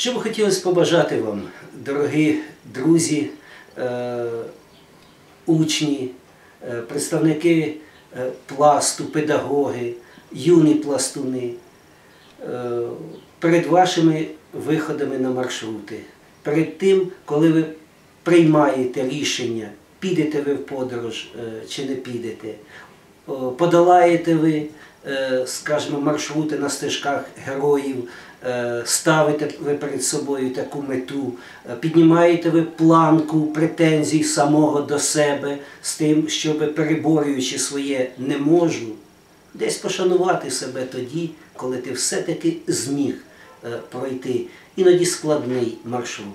Що би хотілося побажати вам, дорогі друзі, е, учні, е, представники е, пласту, педагоги, юні пластуни, перед вашими виходами на маршрути, перед тим, коли ви приймаєте рішення, підете ви в подорож чи не підете, подолаєте ви, е, скажімо, маршрути на стежках героїв, е, ставите ви перед собою таку мету, е, піднімаєте ви планку претензій самого до себе з тим, щоб переборюючи своє не можу, десь пошанувати себе тоді, коли ти все-таки зміг е, пройти іноді складний маршрут.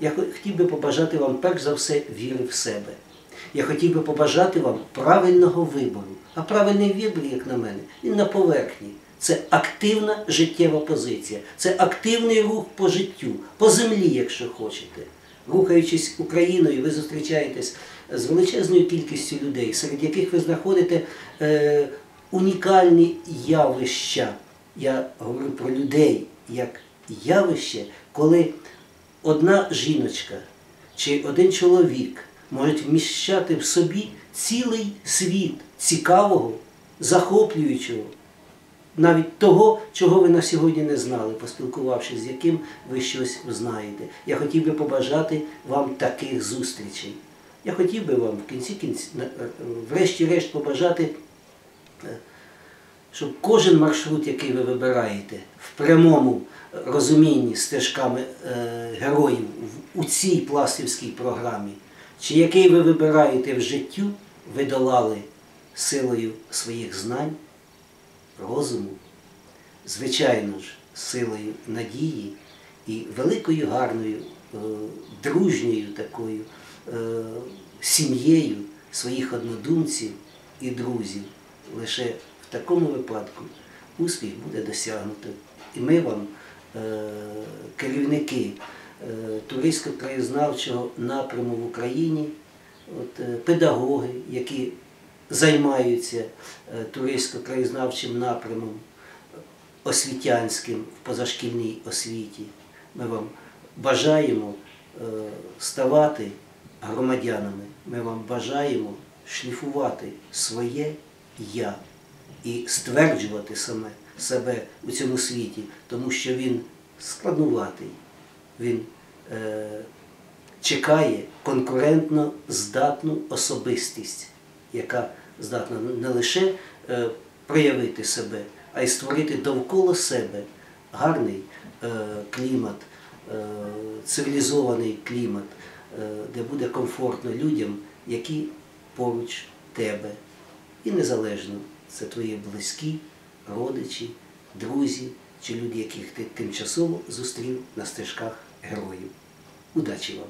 Я хотів би побажати вам перш за все віри в себе. Я хотів би побажати вам правильного вибору. А правильний вибір, як на мене, він на поверхні. Це активна життєва позиція, це активний рух по життю, по землі, якщо хочете. Рухаючись Україною, ви зустрічаєтесь з величезною кількістю людей, серед яких ви знаходите е, унікальні явища. Я говорю про людей як явище, коли одна жіночка чи один чоловік можуть вміщати в собі цілий світ цікавого, захоплюючого, навіть того, чого ви на сьогодні не знали, поспілкувавшись з яким ви щось знаєте. Я хотів би побажати вам таких зустрічей. Я хотів би вам в кінці кінці, е, врешті-решт побажати е, щоб кожен маршрут, який ви вибираєте, в прямому розумінні стежками е, героїв у цій пластівській програмі, чи який ви вибираєте в життю, ви долали силою своїх знань, розуму, звичайно ж, силою надії і великою гарною, е, дружньою такою е, сім'єю своїх однодумців і друзів. Лише в такому випадку успіх буде досягнуто. І ми вам, е, керівники туристсько-краєзнавчого напряму в Україні, от, е, педагоги, які займаються е, туристсько-краєзнавчим напрямом, освітянським в позашкільній освіті. Ми вам бажаємо е, ставати громадянами. Ми вам бажаємо шліфувати своє я і стверджувати саме себе у цьому світі, тому що він складнуватий, він е, чекає конкурентно здатну особистість, яка здатна не лише е, проявити себе, а й створити довкола себе гарний е, клімат, е, цивілізований клімат, е, де буде комфортно людям, які поруч тебе. І незалежно, це твої близькі, родичі, друзі чи люди, яких ти тимчасово зустрів на стежках героїв. Удачі вам!